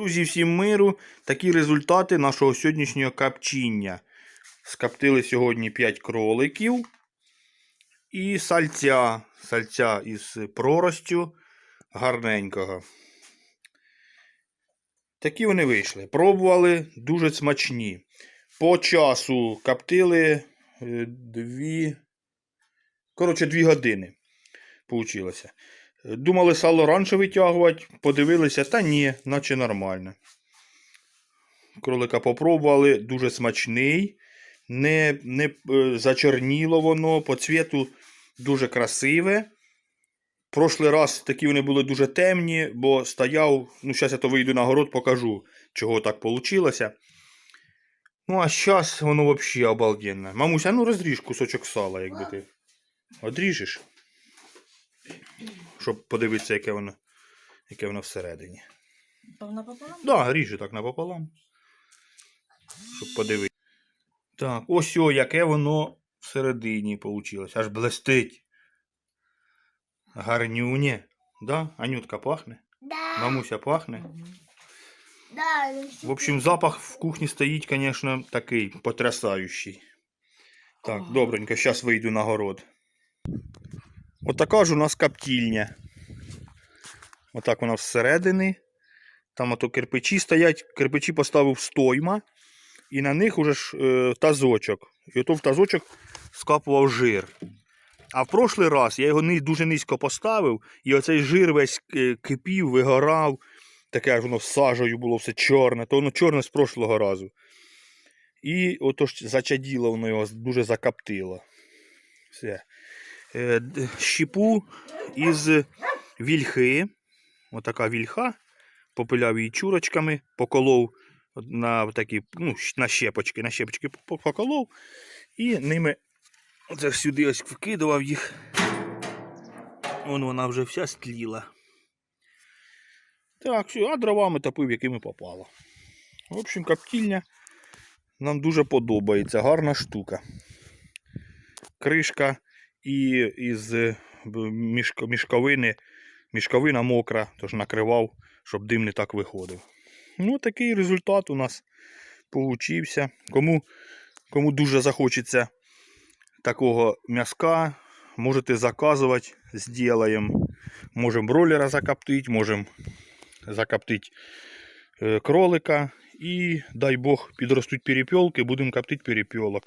Друзі, всім миру. Такі результати нашого сьогоднішнього капчіння. Скаптили сьогодні 5 кроликів і сальця. Сальця із проростю гарненького. Такі вони вийшли. Пробували дуже смачні. По часу каптили е, дві. Коротше, дві години. Получилося. Думали сало раніше витягувати, подивилися, та ні, наче нормально. Кролика попробували, дуже смачний, не, не е, зачерніло воно, по цвіту дуже красиве. Прошлий раз такі вони були дуже темні, бо стояв, ну зараз я то вийду на город, покажу, чого так вийшло. Ну, а зараз воно взагалі обалденно. Мамуся, ну розріж кусочок сала, якби ти. Одріжеш? Щоб подивитися, яке воно, яке воно всередині. То напополам? Да, ріже так напополам. Щоб подивитися. Так, ось о, яке воно всередині вийшло. Аж блестить. Гарнюнє. Да? Анютка пахне? Да. Мамуся пахне? Да. В общем, запах в кухні стоїть, звісно, такий потрясаючий. Так, добренько, зараз вийду на город. Отака ж у нас каптільня. Отак вона всередині. Там ото кирпичі стоять, кирпичі поставив стойма, і на них уже ж е, тазочок. І ото в тазочок скапував жир. А в прошлий раз я його дуже низько поставив, і оцей жир весь е, кипів, вигорав. Таке аж воно з сажею було все чорне, то воно чорне з прошлого разу. І ото ж зачаділо воно його, дуже закаптило. Все. Е, щепу із вільхи. Отака вільха. Попиляв її чурочками, поколов на такі, ну, на щепочки, на щепочки поколов. І ними оце сюди ось вкидував їх. Вон вона вже вся стліла. Так, все, а дровами топив, якими попало. В общем, коптільня нам дуже подобається. Гарна штука. Кришка і із е, мішковини, мішковина мокра, тож накривав, щоб дим не так виходив. Ну, такий результат у нас получився. Кому, кому дуже захочеться такого м'язка, можете заказувати, зробимо. Можемо бройлера закоптити, можемо закоптити е, кролика. І дай Бог підростуть перепілки, будемо коптити перепілок.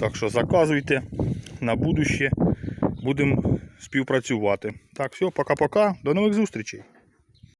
Так що заказуйте на будуще. Будемо співпрацювати. Так, все, пока-пока. До нових зустрічей.